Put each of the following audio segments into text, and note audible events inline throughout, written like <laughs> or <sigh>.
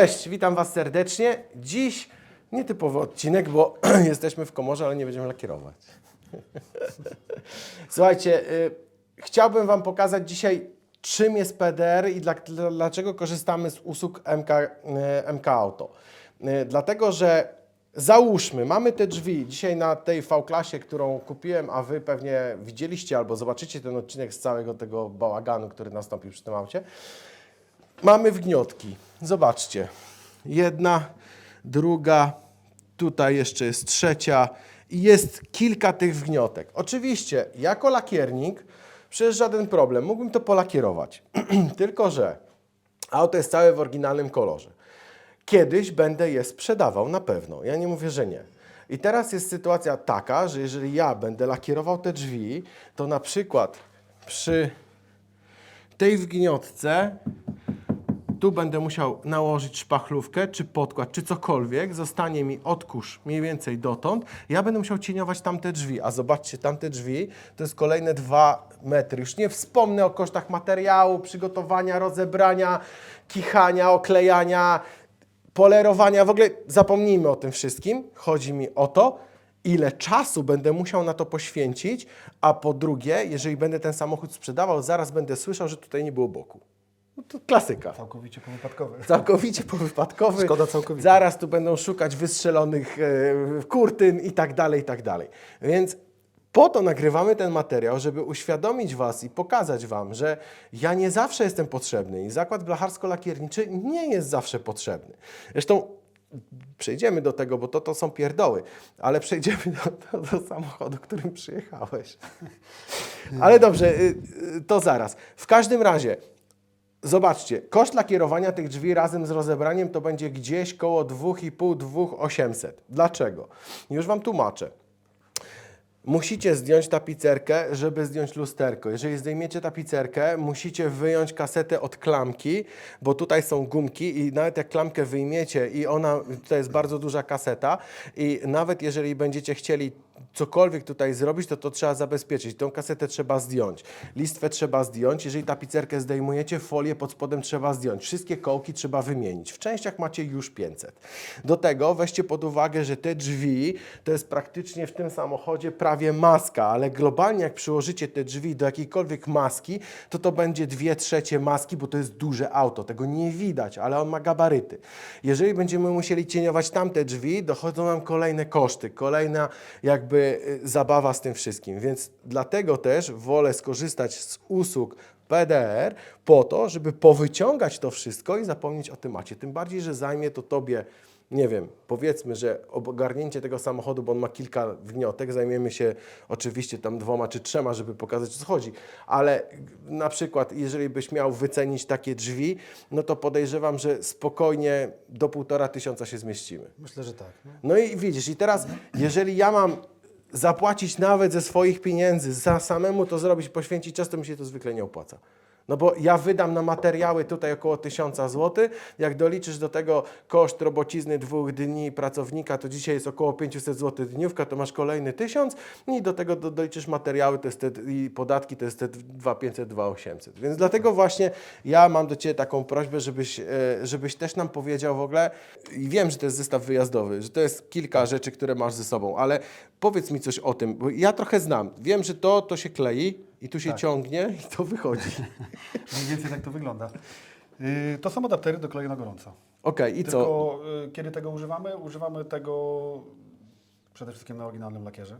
Cześć, witam Was serdecznie. Dziś nietypowy odcinek, bo <clears throat> jesteśmy w komorze, ale nie będziemy lakierować. <laughs> Słuchajcie, y, chciałbym Wam pokazać dzisiaj, czym jest PDR i dla, dlaczego korzystamy z usług MK, y, MK Auto. Y, dlatego, że załóżmy, mamy te drzwi dzisiaj na tej V-klasie, którą kupiłem, a Wy pewnie widzieliście albo zobaczycie ten odcinek z całego tego bałaganu, który nastąpił przy tym aucie. Mamy wgniotki. Zobaczcie. Jedna, druga, tutaj jeszcze jest trzecia i jest kilka tych wgniotek. Oczywiście, jako lakiernik, przecież żaden problem, mógłbym to polakierować. <clears throat> Tylko, że auto jest całe w oryginalnym kolorze. Kiedyś będę je sprzedawał na pewno. Ja nie mówię, że nie. I teraz jest sytuacja taka, że jeżeli ja będę lakierował te drzwi, to na przykład przy tej wgniotce tu będę musiał nałożyć szpachlówkę, czy podkład, czy cokolwiek, zostanie mi odkurz mniej więcej dotąd. Ja będę musiał cieniować tamte drzwi, a zobaczcie, tamte drzwi to jest kolejne 2 metry. Już nie wspomnę o kosztach materiału, przygotowania, rozebrania, kichania, oklejania, polerowania, w ogóle zapomnijmy o tym wszystkim. Chodzi mi o to, ile czasu będę musiał na to poświęcić, a po drugie, jeżeli będę ten samochód sprzedawał, zaraz będę słyszał, że tutaj nie było boku. No to klasyka. Całkowicie powypadkowy. Całkowicie powypadkowy. Szkoda całkowicie. Zaraz tu będą szukać wystrzelonych e, kurtyn i tak dalej, i tak dalej. Więc po to nagrywamy ten materiał, żeby uświadomić Was i pokazać Wam, że ja nie zawsze jestem potrzebny i zakład blacharsko-lakierniczy nie jest zawsze potrzebny. Zresztą przejdziemy do tego, bo to, to są pierdoły, ale przejdziemy do, do, do samochodu, którym przyjechałeś. <laughs> Ale dobrze, y, y, to zaraz. W każdym razie, Zobaczcie, koszt lakierowania tych drzwi razem z rozebraniem to będzie gdzieś koło 2,5-2,800. Dlaczego? Już Wam tłumaczę. Musicie zdjąć tapicerkę, żeby zdjąć lusterko. Jeżeli zdejmiecie tapicerkę, musicie wyjąć kasetę od klamki, bo tutaj są gumki i nawet jak klamkę wyjmiecie i ona, to jest bardzo duża kaseta i nawet jeżeli będziecie chcieli cokolwiek tutaj zrobić, to to trzeba zabezpieczyć. Tą kasetę trzeba zdjąć. Listwę trzeba zdjąć. Jeżeli tapicerkę zdejmujecie, folię pod spodem trzeba zdjąć. Wszystkie kołki trzeba wymienić. W częściach macie już 500. Do tego weźcie pod uwagę, że te drzwi to jest praktycznie w tym samochodzie prawie maska, ale globalnie jak przyłożycie te drzwi do jakiejkolwiek maski, to to będzie dwie trzecie maski, bo to jest duże auto. Tego nie widać, ale on ma gabaryty. Jeżeli będziemy musieli cieniować tamte drzwi, dochodzą nam kolejne koszty, kolejna jakby y, zabawa z tym wszystkim. Więc dlatego też wolę skorzystać z usług PDR po to, żeby powyciągać to wszystko i zapomnieć o temacie. Tym bardziej, że zajmie to Tobie, nie wiem, powiedzmy, że ogarnięcie tego samochodu, bo on ma kilka wniotek, zajmiemy się oczywiście tam dwoma czy trzema, żeby pokazać, o co chodzi. Ale na przykład, jeżeli byś miał wycenić takie drzwi, no to podejrzewam, że spokojnie do półtora tysiąca się zmieścimy. Myślę, że tak. No. No i widzisz, i teraz, jeżeli ja mam zapłacić nawet ze swoich pieniędzy, za samemu to zrobić, poświęcić czas, to mi się to zwykle nie opłaca. No bo ja wydam na materiały tutaj około 1000 zł. Jak doliczysz do tego koszt robocizny dwóch dni pracownika, to dzisiaj jest około 500 zł dniówka, to masz kolejny 1000 i do tego do, doliczysz materiały to jest te, i podatki, to jest te 2500, 2800. Więc dlatego właśnie ja mam do Ciebie taką prośbę, żebyś, e, żebyś też nam powiedział w ogóle, i wiem, że to jest zestaw wyjazdowy, że to jest kilka rzeczy, które masz ze sobą, ale powiedz mi coś o tym, bo ja trochę znam. Wiem, że to, to się klei i tu się ciągnie i to wychodzi. <laughs> Mniej więcej tak to wygląda. Yy, to są adaptery do kleju na gorąco. Okej, i co? Tylko yy, kiedy tego używamy? Używamy tego przede wszystkim na oryginalnym lakierze.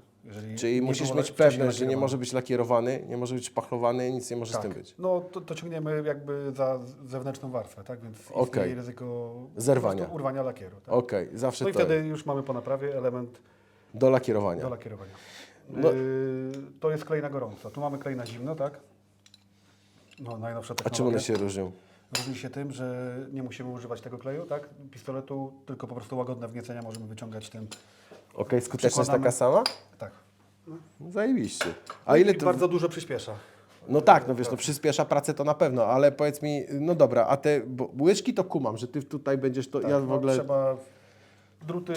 Czyli musisz mieć pewność, że nie może być lakierowany, nie może być szpachlowany, nic nie może z Tak. tym być. No to, to ciągniemy jakby za zewnętrzną warstwę, tak? Więc istnieje ryzyko Zerwania. urwania lakieru. Tak? Okej, zawsze No i to wtedy już mamy po naprawie element do lakierowania. do lakierowania. No- to jest klej na gorąco. Tu mamy klej na zimno, tak? No, najnowsza A technologia. czym one się różnią? Różni się tym, że nie musimy używać tego kleju, tak? Pistoletu, tylko po prostu łagodne wgniecenia możemy wyciągać tym. Okej, skuteczność Przykładamy- taka sama? Tak. No, Zajebiście. A ile I to... bardzo dużo przyspiesza. No tak, no wiesz, no przyspiesza pracę to na pewno, ale powiedz mi, no dobra, a te bo łyżki to kumam, że ty tutaj będziesz to, Tak, ja w no, ogóle... Trzeba druty.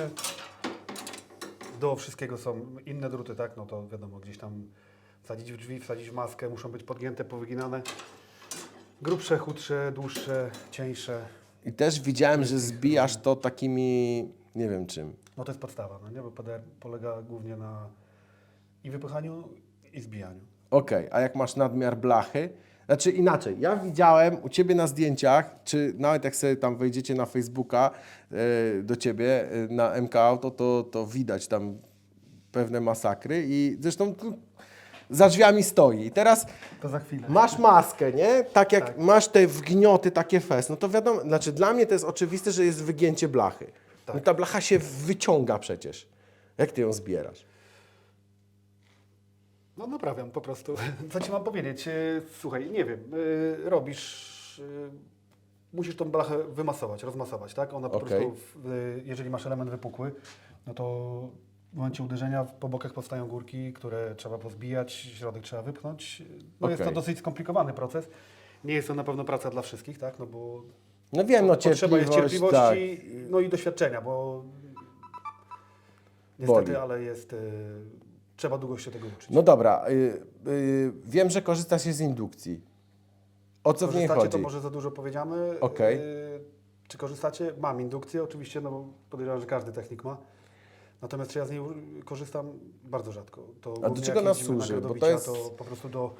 Do wszystkiego są inne druty, tak? No to wiadomo, gdzieś tam wsadzić w drzwi, wsadzić w maskę, muszą być podgięte, powyginane. Grubsze, chudsze, dłuższe, cieńsze. I też widziałem, że zbijasz to takimi, nie wiem czym. No to jest podstawa, no nie? Bo PDR polega głównie na i wypychaniu, i zbijaniu. Okej, a jak masz nadmiar blachy? Znaczy inaczej, ja widziałem u Ciebie na zdjęciach, czy nawet jak sobie tam wejdziecie na Facebooka e, do Ciebie e, na MK Auto, to, to widać tam pewne masakry i zresztą tu za drzwiami stoi. I teraz To za chwilę. masz maskę, nie? Tak jak Tak. masz te wgnioty, takie fest, no to wiadomo, znaczy dla mnie to jest oczywiste, że jest wygięcie blachy. Tak. No ta blacha się wyciąga przecież. Jak Ty ją zbierasz? No naprawiam po prostu. <laughs> Co ci mam powiedzieć? E, Słuchaj, nie wiem, e, robisz, e, musisz tą blachę wymasować, rozmasować, tak? Ona po Okej. prostu, jeżeli masz element wypukły, no to w momencie uderzenia po bokach powstają górki, które trzeba pozbijać, środek trzeba wypchnąć. No jest to dosyć skomplikowany proces. Nie jest to na pewno praca dla wszystkich, tak? No bo No wiem, no potrzeba jest cierpliwość, tak. cierpliwości, no i doświadczenia, bo niestety, Boli. ale jest, trzeba długo się tego uczyć. No dobra, y, y, wiem, że korzysta się z indukcji. O co w niej Korzystacie, chodzi? to może za dużo powiedziamy. Okej. Y, Czy korzystacie? Mam indukcję oczywiście, no bo podejrzewam, że każdy technik ma. Natomiast ja z niej u- korzystam? Bardzo rzadko. To do głównie czego jak nas jeździmy na służy? Bo to jest- to po prostu do...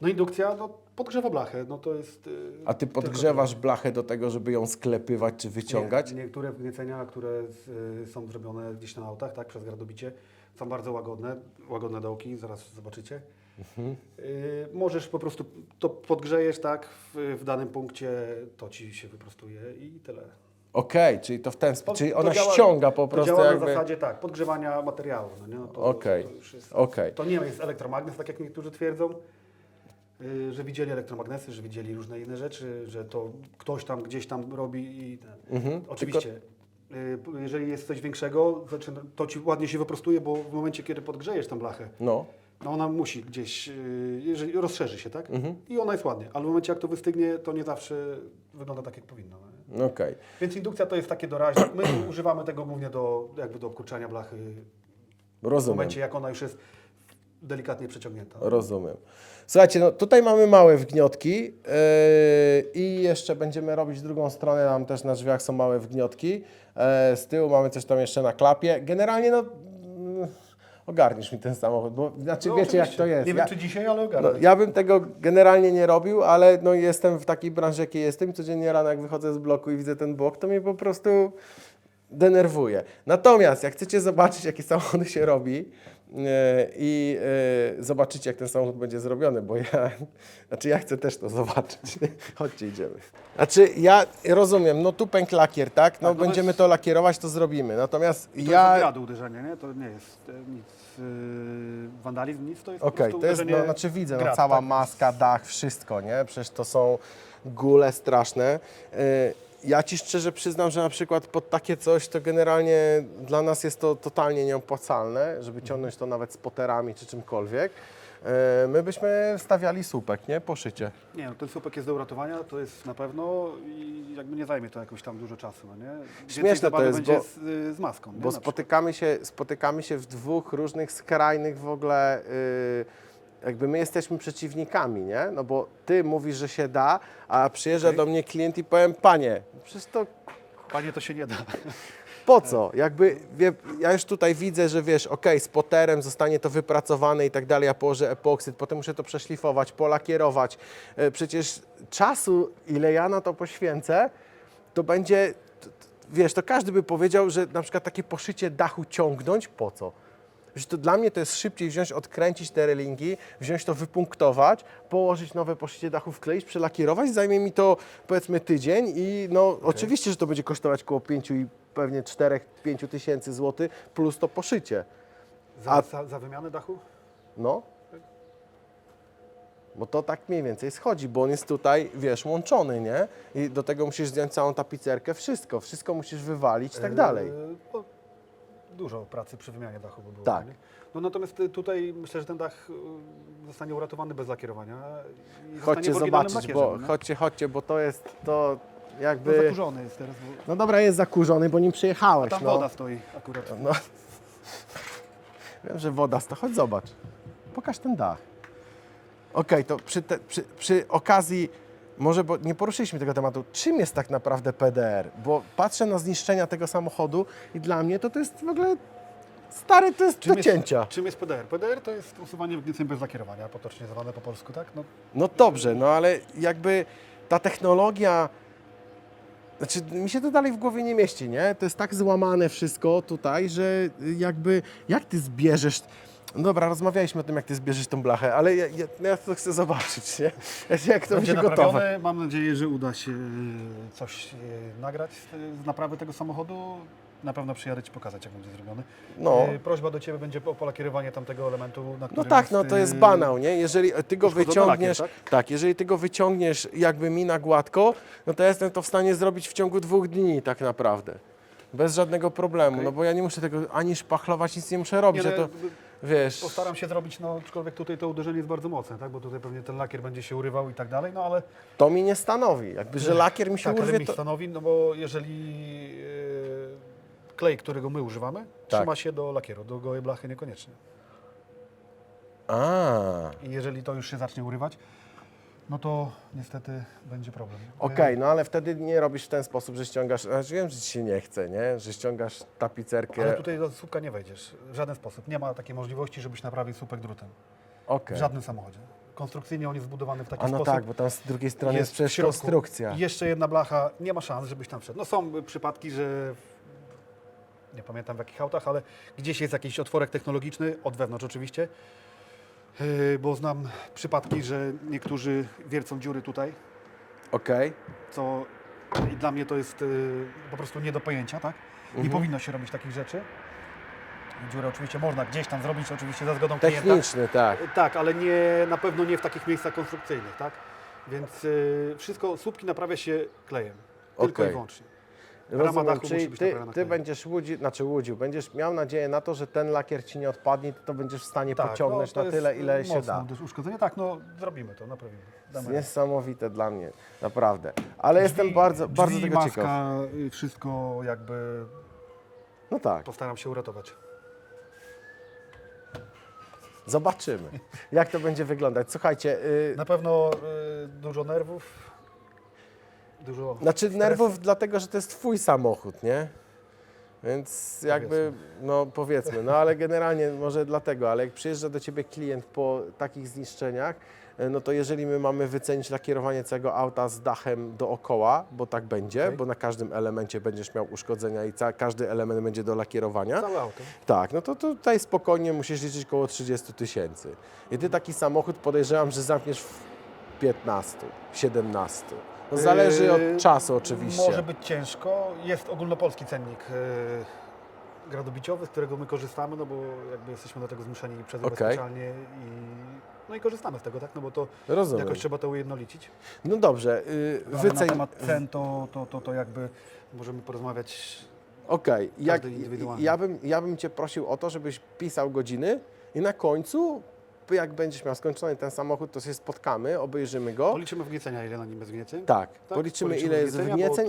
No indukcja, no podgrzewa blachę, no to jest... y, A ty tylko podgrzewasz blachę do tego, żeby ją sklepywać czy wyciągać? Nie, niektóre wgniecenia, które z, y, są zrobione gdzieś na autach, tak, przez gradobicie, są bardzo łagodne, łagodne dołki, zaraz zobaczycie. Mhm. Y, możesz po prostu, to podgrzejesz tak w, w danym punkcie, to ci się wyprostuje i tyle. Okej, czyli to w ten sposób, czyli to ona działa- ściąga po To prostu działa jakby... na zasadzie tak, podgrzewania materiału. No nie? No to, Okej, to, już jest, okej. to nie jest elektromagnes, tak jak niektórzy twierdzą, że widzieli elektromagnesy, że widzieli różne inne rzeczy, że to ktoś tam gdzieś tam robi i. Mhm, Oczywiście. y, Jeżeli jest coś większego, zaczyna, to ci ładnie się wyprostuje, bo w momencie, kiedy podgrzejesz tę blachę, No, no ona musi gdzieś, y, jeżeli rozszerzy się, tak? Mhm. I ona jest ładnie, ale w momencie, jak to wystygnie, to nie zawsze wygląda tak, jak powinno. no okej. Więc indukcja to jest takie doraźne. My <clears throat> używamy tego głównie do, jakby do obkurczania blachy w Rozumiem. momencie, jak ona już jest delikatnie przeciągnięta. Rozumiem. Słuchajcie, no tutaj mamy małe wgniotki yy, i jeszcze będziemy robić drugą stronę, tam też na drzwiach są małe wgniotki. E, z tyłu mamy coś tam jeszcze na klapie. Generalnie no mm, ogarniesz mi ten samochód, bo znaczy No, wiecie jak to jest. Nie Ja- wiem, czy dzisiaj, ale ogarnę. No, ja bym tego generalnie nie robił, ale no, jestem w takiej branży, jakiej jestem. Codziennie rano, jak wychodzę z bloku i widzę ten blok, to mnie po prostu denerwuje. Natomiast jak chcecie zobaczyć, jakie samochody się robi e, i e, zobaczycie, jak ten samochód będzie zrobiony, bo ja, <laughs> znaczy ja chcę też to zobaczyć. <laughs> Chodźcie, idziemy. Znaczy ja rozumiem, no tu pękł lakier, tak? No Tak, no to będziemy jest- to lakierować, to zrobimy. Natomiast To jest ja... od gradu uderzenie, nie? To nie jest e, nic e, wandalizm, nic, to jest Okej, prostu to jest, no, znaczy widzę, no, grad, cała tak? maska, dach, wszystko, nie? Przecież to są góle straszne. Yy, Ja Ci szczerze przyznam, że na przykład pod takie coś, to generalnie dla nas jest to totalnie nieopłacalne, żeby ciągnąć to nawet spoterami czy czymkolwiek. Yy, My byśmy stawiali słupek, nie? Po szycie. Nie, no ten słupek jest do uratowania, to jest na pewno i jakby nie zajmie to jakoś tam dużo czasu, no nie? Więcej Śmieszne to zabawy jest, będzie bo- z, y, z maską, nie? Bo Na spotykamy się, spotykamy się w dwóch różnych skrajnych w ogóle. Yy, jakby my jesteśmy przeciwnikami, nie? No bo ty mówisz, że się da, a przyjeżdża do mnie klient i powiem, panie, przecież to Panie, to się nie da. po co? Jakby, wie, ja już tutaj widzę, że wiesz, okej, z poterem zostanie to wypracowane i tak dalej, ja położę epoksyd, potem muszę to przeszlifować, polakierować. E, Przecież czasu, ile ja na to poświęcę, to będzie, t- t- wiesz, to każdy by powiedział, że na przykład takie poszycie dachu ciągnąć, po co? Że to dla mnie to jest szybciej wziąć, odkręcić te relingi, wziąć to, wypunktować, położyć nowe poszycie dachu, wkleić, przelakierować. Zajmie mi to powiedzmy tydzień i no oczywiście, że to będzie kosztować około 5 i pewnie 4-5 tysięcy złotych plus to poszycie. Za, A- za, za wymianę dachu? No. Bo to tak mniej więcej schodzi, bo on jest tutaj, wiesz, łączony, nie? I do tego musisz zdjąć całą tapicerkę, wszystko, wszystko musisz wywalić i tak dalej. E, no, dużo pracy przy wymianie dachu by było. Tak. Nie? No natomiast y, tutaj myślę, że ten dach y, zostanie uratowany bez lakierowania. Chodźcie zobaczyć, bo no nie? chodźcie, chodźcie, bo to jest to No, jakby... zakurzony jest teraz, bo No dobra, jest zakurzony, bo nim przyjechałeś, tam no. woda stoi akurat. No. <laughs> Wiem, że woda sta. Chodź zobacz. Pokaż ten dach. Okej, to przy, te, przy, przy okazji może, bo nie poruszyliśmy tego tematu, czym jest tak naprawdę PDR? Bo patrzę na zniszczenia tego samochodu i dla mnie to, to jest w ogóle, stary, to jest do cięcia. Jest, czym jest PDR? PDR to jest usuwanie wgnieceń bez lakierowania, potocznie zwane po polsku, tak? No, No dobrze, no ale jakby ta technologia. Znaczy, mi się to dalej w głowie nie mieści, nie? To jest tak złamane wszystko tutaj, że jakby. Jak ty zbierzesz. No dobra, rozmawialiśmy o tym, jak ty zbierzesz tą blachę, ale ja, ja, ja to chcę zobaczyć, nie? Jak to będzie, gotowe. naprawione. Mam nadzieję, że uda się e, coś e, nagrać z, z naprawy tego samochodu. Na pewno przyjadę Ci pokazać, jak będzie zrobiony. No. E, Prośba do Ciebie będzie o polakierowanie tamtego elementu, na No którym tak, no to e, jest banał, nie? Jeżeli ty go uszkodzony wyciągniesz, lakier, tak? jeżeli ty go wyciągniesz jakby mi na gładko, no to ja jestem to w stanie zrobić w ciągu dwóch dni tak naprawdę. Bez żadnego problemu, no bo ja nie muszę tego ani szpachlować, nic nie muszę robić, Nie, że no, to, wiesz... Postaram się zrobić, no aczkolwiek tutaj to uderzenie jest bardzo mocne, tak? Bo tutaj pewnie ten lakier będzie się urywał i tak dalej, no ale... To mi nie stanowi. Jakby, że lakier mi się tak, ale urwie, mi to... stanowi, no bo jeżeli e, klej, którego my używamy, Tak. trzyma się do lakieru, do gołej blachy niekoniecznie. A, I jeżeli to już się zacznie urywać, no to niestety będzie problem. okej, no ale wtedy nie robisz w ten sposób, że ściągasz, znaczy wiem, że ci się nie chce, nie? Że ściągasz tapicerkę, Ale tutaj do słupka nie wejdziesz. W żaden sposób. Nie ma takiej możliwości, żebyś naprawił słupek drutem. okej. W żadnym samochodzie. Konstrukcyjnie on jest zbudowany w taki A no sposób. tak, bo tam z drugiej strony jest, środku. konstrukcja. Jeszcze jedna blacha, nie ma szans, żebyś tam wszedł. No są przypadki, że nie pamiętam w jakich autach, ale gdzieś jest jakiś otworek technologiczny, od wewnątrz oczywiście, bo znam przypadki, że niektórzy wiercą dziury tutaj, Okej, co i dla mnie to jest yy, po prostu nie do pojęcia, tak? Mhm. Nie powinno się robić takich rzeczy. Dziurę oczywiście można gdzieś tam zrobić, oczywiście za zgodą klienta. techniczny, tak. Tak, ale nie, na pewno nie w takich miejscach konstrukcyjnych, tak? Więc y, wszystko, słupki naprawia się klejem. Tylko Okej. i wyłącznie. Rozumiem, dachu musi czyli być ty, naprawiona ty będziesz łudził, znaczy łudził, będziesz miał nadzieję na to, że ten lakier ci nie odpadnie, to, to będziesz w stanie pociągnąć no, to na jest tyle, ile się mocne da. uderz- uszkodzenie. Tak, no zrobimy to, naprawimy. Damy radę. Niesamowite dla mnie, naprawdę. Ale jestem Drzwi- bardzo, bardzo drzwi, tego maska, ciekaw. y, wszystko jakby No tak, postaram się uratować. zobaczymy, jak to będzie wyglądać. Słuchajcie, y, Na pewno y, dużo nerwów, dużo znaczy nerwów dlatego, że to jest twój samochód, nie? Więc jakby, no powiedzmy, no ale generalnie może dlatego, ale jak przyjeżdża do Ciebie klient po takich zniszczeniach, e, no to jeżeli my mamy wycenić lakierowanie całego auta z dachem dookoła, bo tak będzie, Okej. bo na każdym elemencie będziesz miał uszkodzenia i każdy element będzie do lakierowania, Całe auto. tak, no to tutaj spokojnie musisz liczyć około 30 tysięcy. I Ty taki samochód podejrzewam, że zamkniesz w 15, 17. No zależy od Yy, czasu oczywiście. Może być ciężko. Jest ogólnopolski cennik yy, gradobiciowy, z którego my korzystamy, no bo jakby jesteśmy do tego zmuszeni przez ubezpieczalnie i no i korzystamy z tego, tak? No bo to Rozumiem. jakoś trzeba to ujednolicić. No dobrze, yy, wyceń... na temat cen to, to, to, to jakby możemy porozmawiać. Okej, jak, indywidualnie. ja, bym, ja bym Cię prosił o to, żebyś pisał godziny i na końcu, jak będziesz miał skończony ten samochód, to się spotkamy, obejrzymy go. Policzymy wgniecenia, ile na nim jest wgnieceń. Tak, Tak, policzymy, policzymy ile jest wgnieceń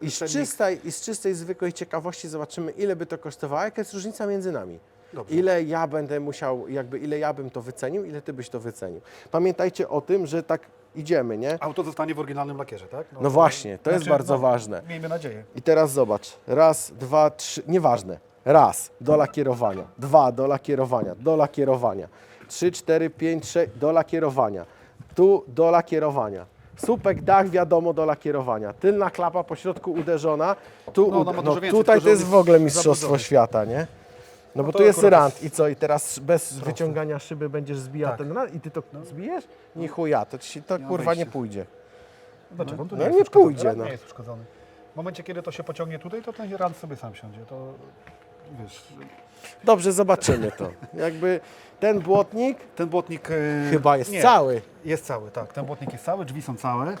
i, i, z czystej, i z czystej, zwykłej ciekawości zobaczymy, ile by to kosztowało, jaka jest różnica między nami. Dobrze. Ile ja będę musiał, jakby ile ja bym to wycenił, ile Ty byś to wycenił. Pamiętajcie o tym, że tak idziemy, nie? Auto zostanie w oryginalnym lakierze, tak? No właśnie, to jest bardzo ważne. Miejmy nadzieję. I teraz zobacz. Raz, dwa, trzy. Nieważne. Raz do lakierowania. Dwa do lakierowania. Do lakierowania. Trzy, cztery, pięć, sześć do lakierowania. Tu do lakierowania. Słupek, dach, wiadomo, do lakierowania. Tylna klapa po środku uderzona. Tu, No, no, ma no, dużo więcej, tutaj tylko to że jest w ogóle mistrzostwo zaburzony. świata, nie? No bo to tu jest akurat rant i co? I teraz bez wyciągania szyby będziesz zbijał Tak. ten rant i ty to zbijesz? Nie chuja, to, ci, to ma kurwa nie wyjścia. pójdzie. Dlaczego? On tu No nie pójdzie, no. Nie jest uszkodzony. W momencie, kiedy to się pociągnie tutaj, to ten rand sobie sam siądzie. To wiesz, Dobrze, zobaczymy to. Jakby ten błotnik ten błotnik... e, chyba jest nie, cały. Jest cały, tak. Ten błotnik jest cały, drzwi są całe,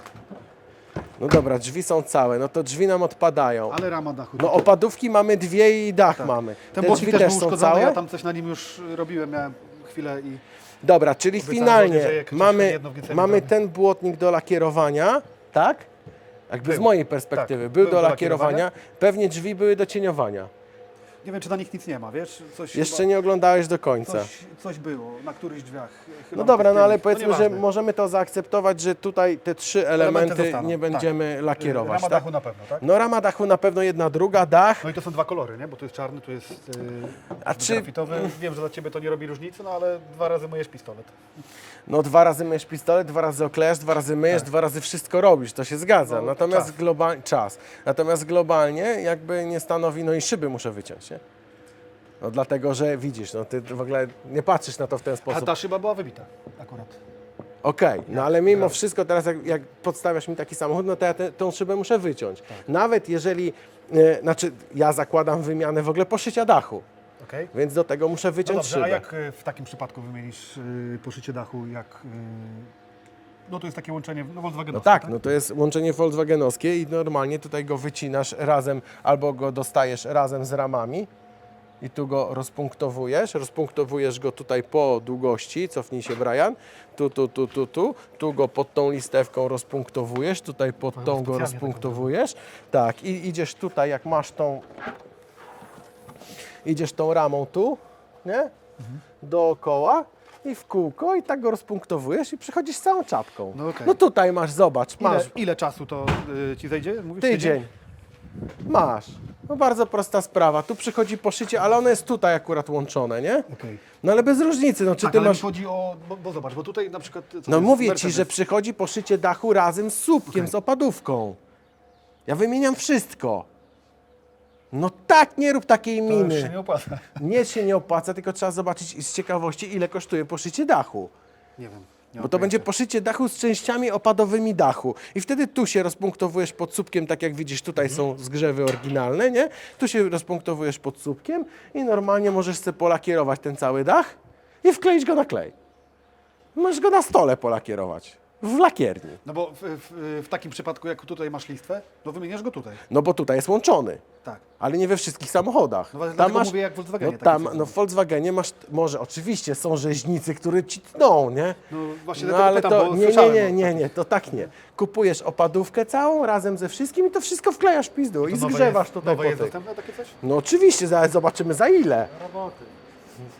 No dobra, drzwi są całe, no to drzwi nam odpadają. ale rama dachu... No opadówki mamy dwie i dach Tak. mamy. Ten Te błotnik drzwi też też był są uszkodzony, całe? ja tam coś na nim już robiłem, miałem chwilę i... Dobra, czyli Obiecałem finalnie żonie, że jak ktoś mamy, jedno mamy ten błotnik do lakierowania, tak? Jakby z Był. mojej perspektywy. Tak, był, do lakierowania. Pewnie drzwi były do cieniowania. Nie wiem, czy na nich nic nie ma, wiesz? Coś Jeszcze chyba- nie oglądałeś do końca. Coś, coś było na którychś drzwiach. No dobra, no ale powiedzmy, że nieważne. możemy to zaakceptować, że tutaj te trzy elementy zostaną, nie tak. będziemy lakierować, Rama tak? dachu na pewno, tak? No rama dachu na pewno jedna, druga, dach. No i to są dwa kolory, nie? Bo tu jest czarny, tu jest yy, A czy- grafitowy. Wiem, że dla Ciebie to nie robi różnicy, no ale dwa razy myjesz pistolet. No dwa razy myjesz pistolet, dwa razy oklejasz, dwa razy myjesz, dwa razy wszystko robisz, to się zgadza. Tak. No, Natomiast czas. globalnie czas. Natomiast globalnie jakby nie stanowi, no i szyby muszę wyciąć, nie? No dlatego, że widzisz, no ty w ogóle nie patrzysz na to w ten A sposób. ta szyba była wybita akurat. Okej, no ale mimo wszystko teraz jak, jak podstawiasz mi taki samochód, no to ja tę- tą szybę muszę wyciąć. Tak. Nawet jeżeli, e, znaczy ja zakładam wymianę w ogóle poszycia dachu, Okej. więc do tego muszę No wyciąć dobrze, szybę. a jak y, w takim przypadku wymienisz y, poszycie dachu, jak... y, No to jest takie łączenie no, No Volkswagenowskie, tak, no to jest łączenie Volkswagenowskie i normalnie tutaj go wycinasz razem albo go dostajesz razem z ramami i tu go rozpunktowujesz, rozpunktowujesz go tutaj po długości, cofnij się Brian, tu, tu, tu, tu, tu, tu go pod tą listewką rozpunktowujesz, tutaj pod tą go rozpunktowujesz, tak i idziesz tutaj, jak masz tą, idziesz tą ramą tu, nie, dookoła i w kółko i tak go rozpunktowujesz i przychodzisz z całą czapką. No okej. no tutaj masz, zobacz, Ile, masz ile czasu to y, Ci zejdzie? Mówisz tydzień. Masz. No bardzo prosta sprawa. Tu przychodzi poszycie, ale ono jest tutaj akurat łączone, nie? Okej. No ale bez różnicy, no czy Tak, ty ale masz... chodzi o... Bo, bo zobacz, bo tutaj na przykład... co No jest? mówię ci, Mercedes. że przychodzi poszycie dachu razem z słupkiem, z opadówką. Ja wymieniam wszystko. No tak, nie rób takiej To już się miny. nie opłaca. Nie się nie opłaca, tylko trzeba zobaczyć z ciekawości, ile kosztuje poszycie dachu. Nie wiem. Bo to będzie poszycie dachu z częściami opadowymi dachu. I wtedy tu się rozpunktowujesz pod słupkiem, tak jak widzisz, tutaj Mhm. są zgrzewy oryginalne, nie? Tu się rozpunktowujesz pod słupkiem i normalnie możesz sobie polakierować ten cały dach i wkleić go na klej. Możesz go na stole polakierować. W lakierni. No bo w, w, w takim przypadku, jak tutaj masz listwę, no wymieniasz go tutaj. No bo tutaj jest łączony. Tak. Ale nie we wszystkich samochodach. No właśnie dlatego mówię, jak w Volkswagenie No, tam, no w Volkswagenie masz, może oczywiście są rzeźnicy, które ci tną, nie? No właśnie No ale pytam, to nie, nie, nie, nie, nie, to tak nie. Kupujesz opadówkę całą razem ze wszystkim i to wszystko wklejasz w pizdu i To nowe zgrzewasz jest, tutaj nowe jest dostępne takie coś? No oczywiście, zaraz zobaczymy za ile. Roboty.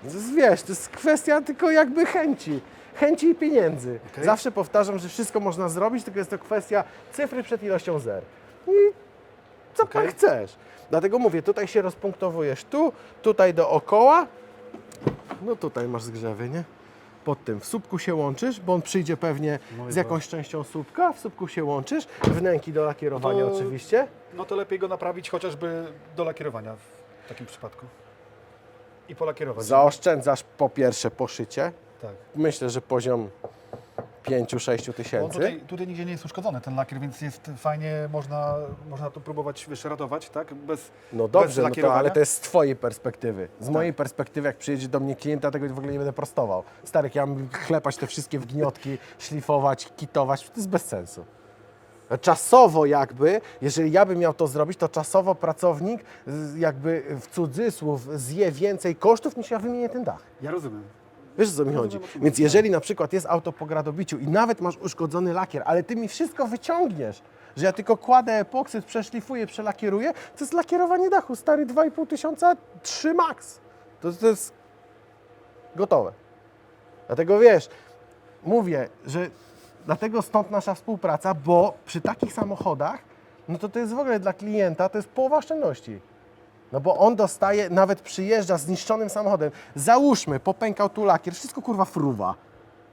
To jest, Wiesz, to jest kwestia tylko jakby chęci. Chęci i pieniędzy. Okej. Zawsze powtarzam, że wszystko można zrobić, tylko jest to kwestia cyfry przed ilością zer. I co pan Okej. chcesz. Dlatego mówię, tutaj się rozpunktowujesz tu, tutaj dookoła. No tutaj masz zgrzewy, nie? Pod tym w słupku się łączysz, bo on przyjdzie pewnie No z jakąś częścią słupka, w słupku się łączysz, wnęki do lakierowania To- oczywiście. No to lepiej go naprawić chociażby do lakierowania w takim przypadku. I polakierować. Zaoszczędzasz po pierwsze poszycie, Tak. myślę, że poziom 5-6 Bo on tysięcy. tutaj, tutaj nigdzie nie jest uszkodzony ten lakier, więc jest fajnie, można, można to próbować wiesz, ratować, tak? Bez, No bez dobrze, no to, ale to jest z Twojej perspektywy. Z Tak. mojej perspektywy, jak przyjedzie do mnie klient, ja tego w ogóle nie będę prostował. Starek, ja mam chlepać te wszystkie wgniotki, <laughs> szlifować, kitować, to jest bez sensu. Czasowo jakby, jeżeli ja bym miał to zrobić, to czasowo pracownik jakby w cudzysłów zje więcej kosztów niż ja wymienię ten dach. Ja rozumiem. Wiesz, o co mi chodzi? Więc jeżeli na przykład jest auto po gradobiciu i nawet masz uszkodzony lakier, ale ty mi wszystko wyciągniesz, że ja tylko kładę epoksyd, przeszlifuję, przelakieruję, to jest lakierowanie dachu, stary 2,5 tysiąca, 3 max. To, to jest gotowe. Dlatego wiesz, mówię, że dlatego stąd nasza współpraca, bo przy takich samochodach, no to to jest w ogóle dla klienta, to jest połowa oszczędności. No bo on dostaje, nawet przyjeżdża zniszczonym samochodem. Załóżmy, popękał tu lakier, wszystko kurwa fruwa.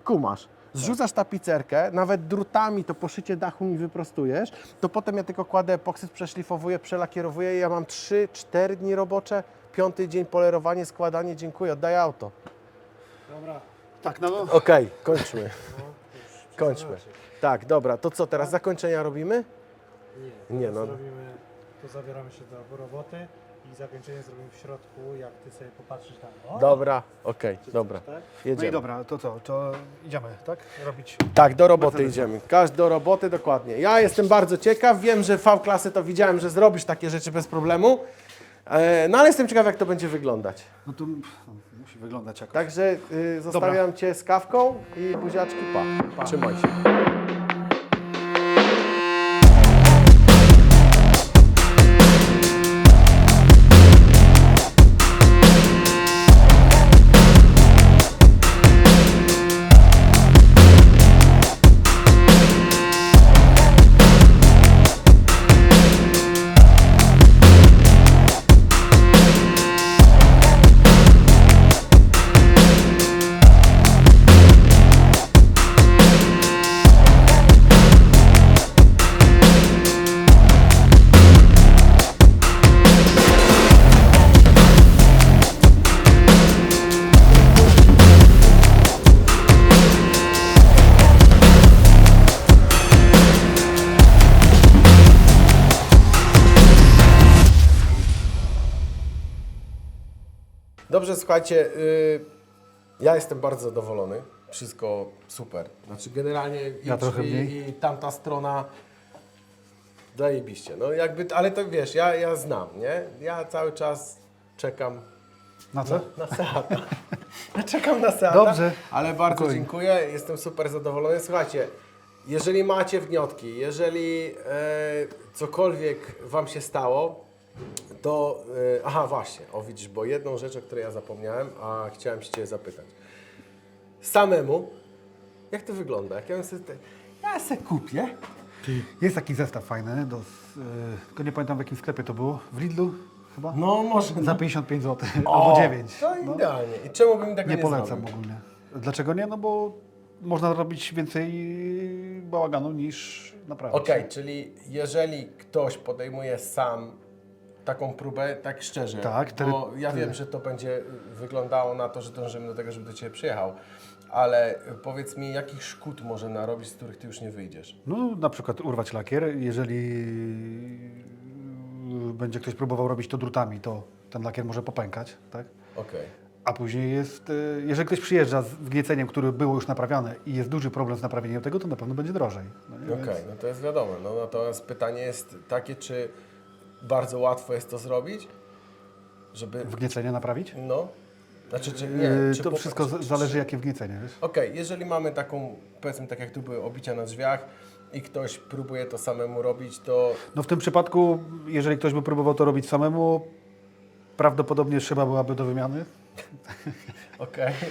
Kumasz. Zrzucasz tapicerkę, nawet drutami to poszycie dachu mi wyprostujesz, to potem ja tylko kładę epoksyd, przeszlifowuję, przelakierowuję i ja mam 3-4 dni robocze, piąty dzień polerowanie, składanie, dziękuję, oddaję auto. Dobra, Tak, no, no. Okej, kończmy. Kończmy. Tak, dobra, to co, teraz zakończenia robimy? Nie, Nie, no. Zrobimy, to zabieramy się do roboty i zakończenie zrobimy w środku, jak ty sobie popatrzysz tam. O, Dobra, okej, dobra, Tak? no i dobra, to co? To idziemy, tak? Robić. Tak, do roboty idziemy. Każdy do roboty, dokładnie. Ja jestem bardzo ciekaw, wiem, że V-klasy to widziałem, że zrobisz takie rzeczy bez problemu, e, no ale jestem ciekaw, jak to będzie wyglądać. No to no, musi wyglądać jakoś. Także y, zostawiam Cię z kawką i buziaczki, pa. Trzymaj się. Słuchajcie, y, ja jestem bardzo zadowolony. Wszystko super. Znaczy generalnie i, Ja trochę i, mniej. i tamta strona zajebiście. No jakby, ale to wiesz, ja, ja znam, nie? Ja cały czas czekam Na co? na Seata. <laughs> Ja czekam na Seata. Dobrze. Ale bardzo Spokojnie. dziękuję, jestem super zadowolony. Słuchajcie, jeżeli macie wnioski, jeżeli e, cokolwiek Wam się stało, to... E, aha, właśnie, o widzisz, bo jedną rzecz, o której ja zapomniałem, a chciałem się Cię zapytać. Samemu, jak to wygląda? Jak ja, bym sobie te, ja se kupię. Jest taki zestaw fajny, do, s- y, tylko nie pamiętam w jakim sklepie to było. W Lidlu chyba? No może... Za 55 zł albo 9. To No, idealnie. I czemu bym tego nie, nie polecam zrobił? ogólnie. Dlaczego nie? No bo można robić więcej bałaganu niż naprawić. Okej, czyli jeżeli ktoś podejmuje sam taką próbę, tak szczerze, Tak, wtedy- bo ja wiem, że to będzie wyglądało na to, że dążymy do tego, żeby do Ciebie przyjechał, ale powiedz mi, jakich szkód może narobić, z których Ty już nie wyjdziesz? No na przykład urwać lakier, jeżeli będzie ktoś próbował robić to drutami, to ten lakier może popękać, tak? Okej. A później jest, y, jeżeli ktoś przyjeżdża z wgnieceniem, które było już naprawiane i jest duży problem z naprawieniem tego, to na pewno będzie drożej. No? Okej, Więc- no to jest wiadomo. No, natomiast pytanie jest takie, czy bardzo łatwo jest to zrobić, żeby... Wgniecenie naprawić? No, znaczy, czy nie, Yy, czy to wszystko czy- zależy jakie wgniecenie? Okej, jeżeli mamy taką, powiedzmy tak jak tu były obicia na drzwiach i ktoś próbuje to samemu robić, to No w tym przypadku, jeżeli ktoś by próbował to robić samemu, prawdopodobnie szyba byłaby do wymiany. okej. <laughs>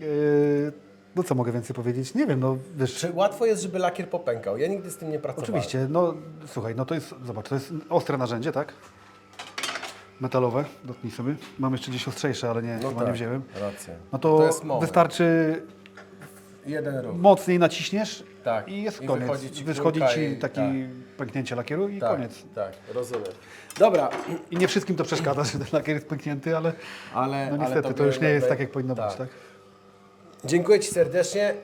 Yy, no co mogę więcej powiedzieć? Nie wiem, no wiesz, Czy łatwo jest, żeby lakier popękał? Ja nigdy z tym nie pracowałem. oczywiście, no słuchaj, no to jest, zobacz, to jest ostre narzędzie, tak? Metalowe, dotknij sobie. Mam jeszcze gdzieś ostrzejsze, ale nie, No chyba tak, nie wziąłem. Rację. No to, to jest wystarczy Jeden ruch. mocniej naciśniesz Tak. i jest I koniec. wychodzi ci kulka ci i- taki tak. pęknięcie lakieru i tak, koniec. Tak, rozumiem. Dobra, I nie wszystkim to przeszkadza, że ten lakier jest pęknięty, ale ale... no niestety ale to już nie jest tak, jak powinno być, tak? Dziękuję Ci serdecznie.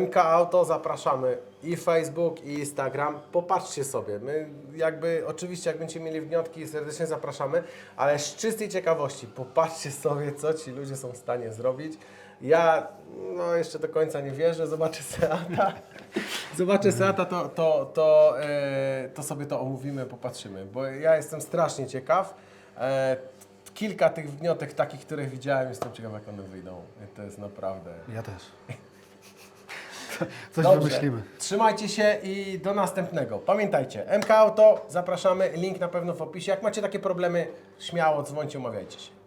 MK Auto zapraszamy i Facebook, i Instagram. Popatrzcie sobie. My jakby, oczywiście jak będziecie mieli wnioski, serdecznie zapraszamy, ale z czystej ciekawości popatrzcie sobie, co ci ludzie są w stanie zrobić. Ja no jeszcze do końca nie wierzę, zobaczę Seata. Zobaczę Seata, to, to, to, e, to sobie to omówimy, popatrzymy, bo ja jestem strasznie ciekaw. E, kilka tych wniotek takich, które widziałem, jestem ciekaw jak one wyjdą. To jest naprawdę... Ja też. <laughs> Coś Dobrze. wymyślimy. Trzymajcie się i do następnego. Pamiętajcie, MK Auto, zapraszamy, link na pewno w opisie. Jak macie takie problemy, śmiało dzwońcie, umawiajcie się.